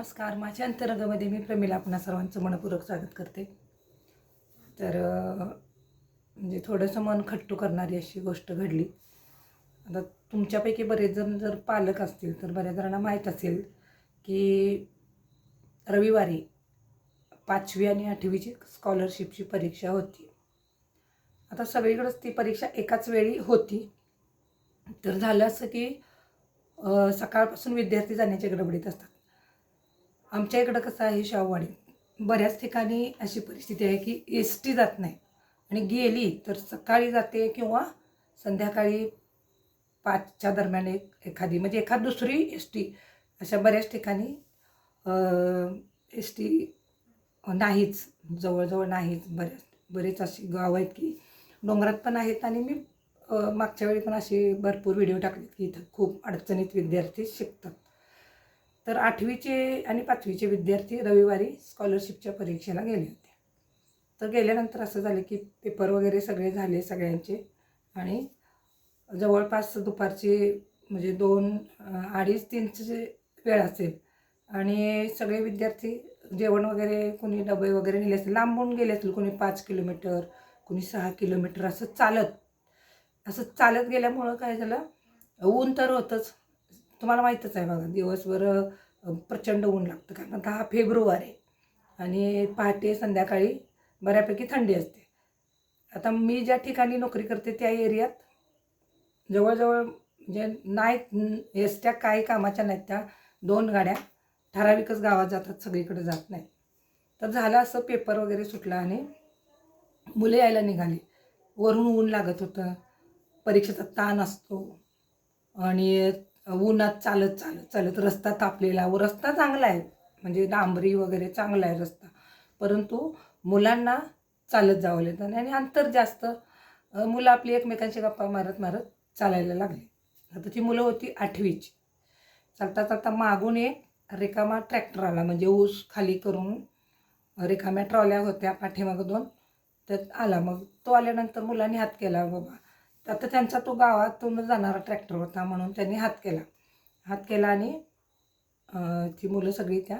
नमस्कार. माझ्या अंतरंगामध्ये मी प्रमिला आपणा सर्वांचं मनपूर्वक स्वागत करते. तर म्हणजे थोडंसं मन खट्टू करणारी अशी गोष्ट घडली. आता तुमच्यापैकी बरेच जण जर पालक असतील तर बऱ्याच जणांना माहीत असेल की रविवारी पाचवी आणि आठवीची स्कॉलरशिपची परीक्षा होती. आता सगळीकडंच ती परीक्षा एकाच वेळी होती. तर झालं असं की सकाळपासून विद्यार्थी जाण्याच्या गडबडीत असतात. आमच्या इकडं कसं आहे शाहूवाडी बऱ्याच ठिकाणी अशी परिस्थिती आहे की एस टी जात नाही. आणि गेली तर सकाळी जाते किंवा संध्याकाळी पाचच्या दरम्यान एक एखादी म्हणजे एखाद दुसरी एस टी अशा बऱ्याच ठिकाणी एस टी नाहीच जवळजवळ नाहीच. बऱ्याच बरेच अशी गाव आहेत की डोंगरात पण आहेत आणि मी मागच्या वेळी पण असे भरपूर व्हिडिओ टाकलेत की इथं खूप अडचणीत विद्यार्थी शिकतात. तर आठवीचे आणि पाचवीचे विद्यार्थी रविवारी स्कॉलरशिपच्या परीक्षेला गेले होते. तर गेल्यानंतर असं झालं की पेपर वगैरे सगळे झाले सगळ्यांचे आणि जवळपास दुपारचे म्हणजे दोन अडीच तीनचे वेळ असेल आणि सगळे विद्यार्थी जेवण वगैरे कोणी डबे वगैरे नेले असतील लांबून गेले असतील कोणी पाच किलोमीटर कोणी सहा किलोमीटर असं चालत असं चालत गेल्यामुळं काय झालं? ऊन तर होतंच. तुम्हाला माहीतच आहे बघा दिवसभर प्रचंड ऊन लागतं. कारण आता हा फेब्रुवारी आहे. आणि पहाटे संध्याकाळी बऱ्यापैकी थंडी असते. आता मी ज्या ठिकाणी नोकरी करते त्या एरियात जवळजवळ म्हणजे नाही एसट्या काही कामाच्या नाहीत त्या दोन गाड्या ठराविकच गावात जातात सगळीकडे जात नाही तर झालं असं पेपर वगैरे सुटला आणि मुले यायला निघाली. वरून ऊन लागत होतं. परीक्षेचा ताण असतो. आणि उन्हात चालत चालत चालत रस्ता तापलेला. व रस्ता चांगला आहे. म्हणजे डांबरी वगैरे चांगला आहे रस्ता. परंतु मुलांना चालत जावं लागतं आणि अंतर जास्त. मुलं आपली एकमेकांशी गप्पा मारत मारत चालायला लागली. आता ती मुलं होती आठवीची. चालता चालता मागून एक रिकामा ट्रॅक्टर आला. म्हणजे ऊस खाली करून रिकाम्या ट्रॉल्या होत्या. पाठीमागं दोन. त्यात आला. मग तो आल्यानंतर मुलांनी हात केला. बाबा आता त्यांचा तो गावातून जाणारा ट्रॅक्टर होता म्हणून त्यांनी हात केला. हात केला आणि ती मुलं सगळी त्या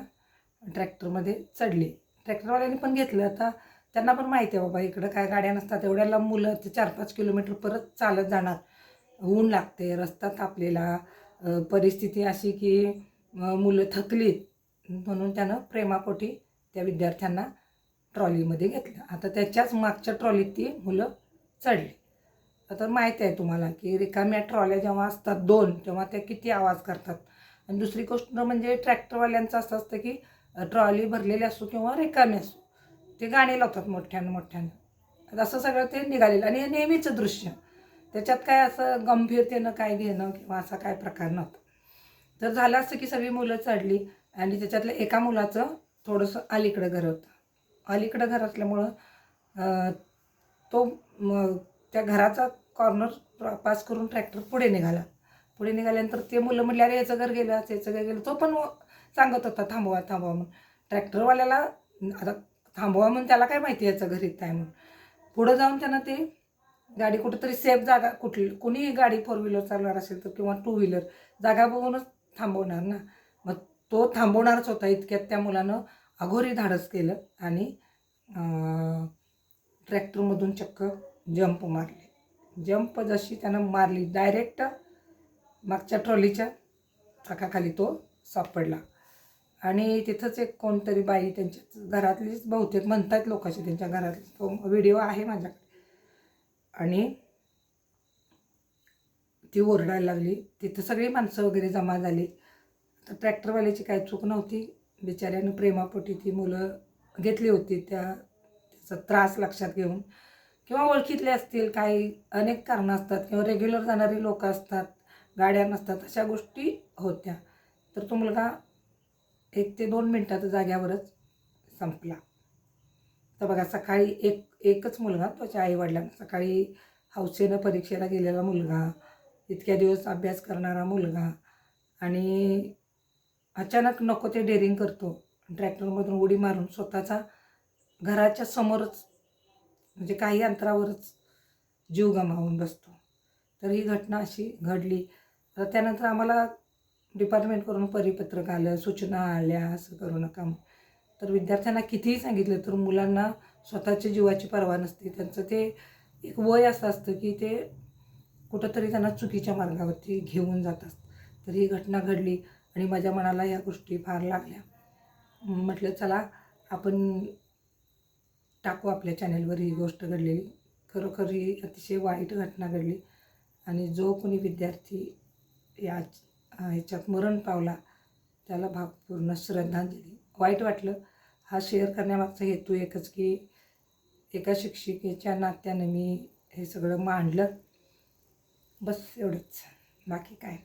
ट्रॅक्टरमध्ये चढली. ट्रॅक्टरवाल्यांनी पण घेतलं. आता त्यांना पण माहिती आहे बाबा इकडं काय गाड्या नसतात. एवढ्या लांब मुलं ते चार पाच किलोमीटर परत चालत जाणार. ऊन लागते रस्ता तापलेला परिस्थिती अशी की मुलं थकलीत. म्हणून त्यानं प्रेमापोटी त्या विद्यार्थ्यांना ट्रॉलीमध्ये घेतलं. आता त्याच्याच मागच्या ट्रॉलीत ती मुलं चढली. आता माहिती आहे तुम्हाला की रिकाम्या ट्रॉल्या जेव्हा असतात दोन तेव्हा त्या किती आवाज करतात. आणि दुसरी गोष्ट म्हणजे ट्रॅक्टरवाल्यांचं असं असतं की ट्रॉली भरलेली असो किंवा रिकामी असो ते गाणे लावतात मोठ्यानं मोठ्यानं. असं सगळं ते निघालेलं आणि हे नेहमीचं दृश्य. त्याच्यात काय असं गंभीरतेनं काय घेणं किंवा असा काय प्रकार नव्हता. तर झालं असं की सगळी मुलं चढली आणि त्याच्यातलं एका मुलाचं थोडंसं अलीकडं घर होतं. अलीकडं घर असल्यामुळं तो मग त्या घराचा कॉर्नर पास करून ट्रॅक्टर पुढे निघाला. पुढे निघाल्यानंतर ते मुलं म्हटले अरे याचं घर गेलं असं याचं घर गेलं. तो पण सांगत होता थांबवा थांबवा म्हणून. ट्रॅक्टरवाल्याला आता थांबवा म्हणून त्याला काय माहिती याचं घर येत आहे म्हणून. पुढं जाऊन त्यानं ते गाडी कुठंतरी सेफ जागा कुठली कुणीही गाडी फोर व्हीलर चालणार असेल तर किंवा टू व्हीलर जागा बघूनच थांबवणार ना. मग तो थांबवणारच होता इतक्यात त्या मुलानं अघोरी धाडस केलं आणि ट्रॅक्टरमधून चक्क जंप मारले. जंप जशी त्यानं मारली डायरेक्ट मागच्या ट्रॉलीच्या चाकाखाली तो सापडला. आणि तिथंच एक कोणतरी बाई त्यांच्या घरातलीच बहुतेक म्हणतात लोकांची त्यांच्या घरातली. तो व्हिडिओ आहे माझ्याकडे. आणि ती ओरडायला लागली. तिथं सगळी माणसं वगैरे जमा झाली. तर ट्रॅक्टरवाल्याची काय चूक नव्हती? बिचाऱ्यानं प्रेमापोटी ती मुलं घेतली होती. त्या त्याचा त्रास लक्षात घेऊन किंवा ओळखीतले असतील काही अनेक कारणं असतात किंवा रेग्युलर जाणारी लोक असतात गाड्या नसतात अशा गोष्टी होत्या. तर तो मुलगा एक ते दोन मिनटात जाग्यावरच संपला. तर बघा सकाळी एक एकच मुलगा त्याच्या आईवडिलांना सकाळी हौसेनं परीक्षेला गेलेला मुलगा इतक्या दिवस अभ्यास करणारा मुलगा आणि अचानक नको ते डेअरिंग करतो. ट्रॅक्टरमधून उडी मारून स्वतःचा घराच्या समोरच म्हणजे काही अंतरावरच जीव गमावून बसतो. तर ही घटना अशी घडली. तर त्यानंतर आम्हाला डिपार्टमेंटकडून परिपत्रक आलं सूचना आल्या असं करू नका तर विद्यार्थ्यांना कितीही सांगितलं तर मुलांना स्वतःच्या जीवाची पर्वा नसते. त्यांचं ते एक वय असं असतं की ते कुठंतरी त्यांना चुकीच्या मार्गावरती घेऊन जात असतं. तर ही घटना घडली आणि माझ्या मनाला या गोष्टी फार लागल्या. म्हटलं चला आपण टाकू आपल्या चॅनेलवर ही गोष्ट घडलेली. खरोखर ही अतिशय वाईट घटना घडली. आणि जो कोणी विद्यार्थी या ह्याच्यात मरण पावला त्याला भावपूर्ण श्रद्धांजली. वाईट वाटलं. हा शेअर करण्यामागचा हेतू एकच की एका शिक्षिकेच्या नात्यानं मी हे सगळं मांडलं. बस एवढंच. बाकी काय नाही.